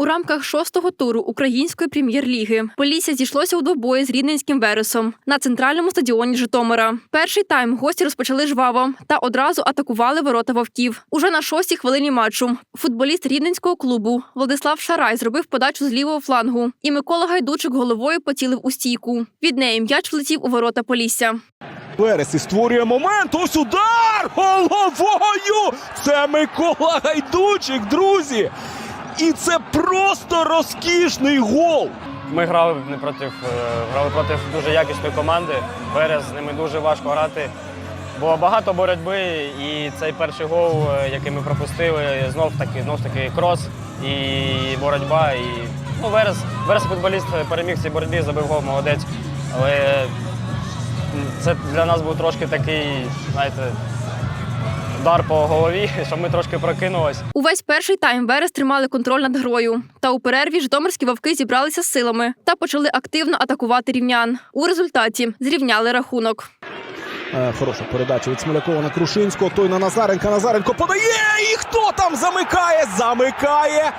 У рамках шостого туру української прем'єр-ліги Полісся зійшлося у двобої з рівненським вересом на центральному стадіоні Житомира. Перший тайм гості розпочали жваво та одразу атакували ворота вовків. Уже на шостій хвилині матчу футболіст рівненського клубу Владислав Шарай зробив подачу з лівого флангу, і Микола Гайдучик головою поцілив у стійку. Від неї м'яч влетів у ворота Полісся. Верес і створює момент. Ось удар головою. Це Микола Гайдучик, друзі. І це просто розкішний гол. Ми грали не проти, е, грали проти дуже якісної команди. Верес з ними дуже важко грати. Було багато боротьби, і цей перший гол, е, який ми пропустили, знов таки, знов таки крос і боротьба. І, ну, Верес, Верес футболіст переміг цій боротьбі, забив гол, молодець. Але це для нас був трошки такий, знаєте, удар по голові, щоб ми трошки прокинулись. Увесь перший тайм Верес тримали контроль над грою. Та у перерві житомирські вовки зібралися силами та почали активно атакувати рівнян. У результаті зрівняли рахунок. Е, хороша передача від Смолякова на Крушинського. Той на Назаренка. Назаренко подає. І хто там замикає? Замикає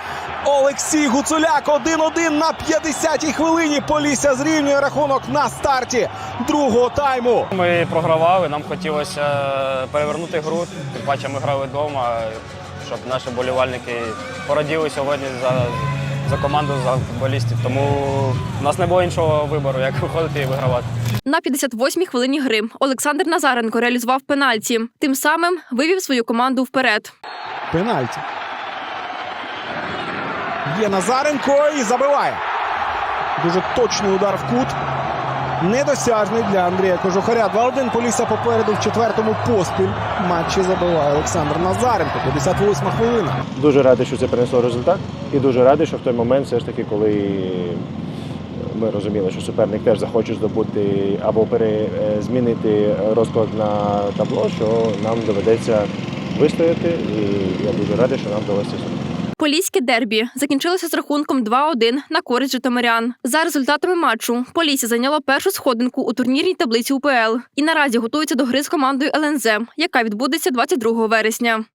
Олексій Гуцуляк. 1-1 на 50-й хвилині. Полісся зрівнює рахунок на старті другого тайму. Ми програвали, нам хотілося е, перевернути гру. Тим паче ми грали вдома, щоб наші болівальники пораділи сьогодні за, за команду, за футболістів. Тому в нас не було іншого вибору, як виходити і вигравати. На 58-й хвилині гри Олександр Назаренко реалізував пенальті. Тим самим вивів свою команду вперед. Пенальті. Є Назаренко і забиває. Дуже точний удар в кут. Недосяжний для Андрія Кожухаря. 2-1 Полісся попереду в четвертому поспіль. Матчі забиває Олександр Назаренко. 58 хвилина. Дуже радий, що це принесло результат, і дуже радий, що в той момент, все ж таки, коли ми розуміли, що суперник теж захоче здобути або пере, е, розклад на табло, що нам доведеться вистояти. І я дуже радий, що нам вдалося зробити. Поліське дербі закінчилося з рахунком 2-1 на користь житомирян. За результатами матчу Полісся зайняло першу сходинку у турнірній таблиці УПЛ і наразі готується до гри з командою ЛНЗ, яка відбудеться 22 вересня.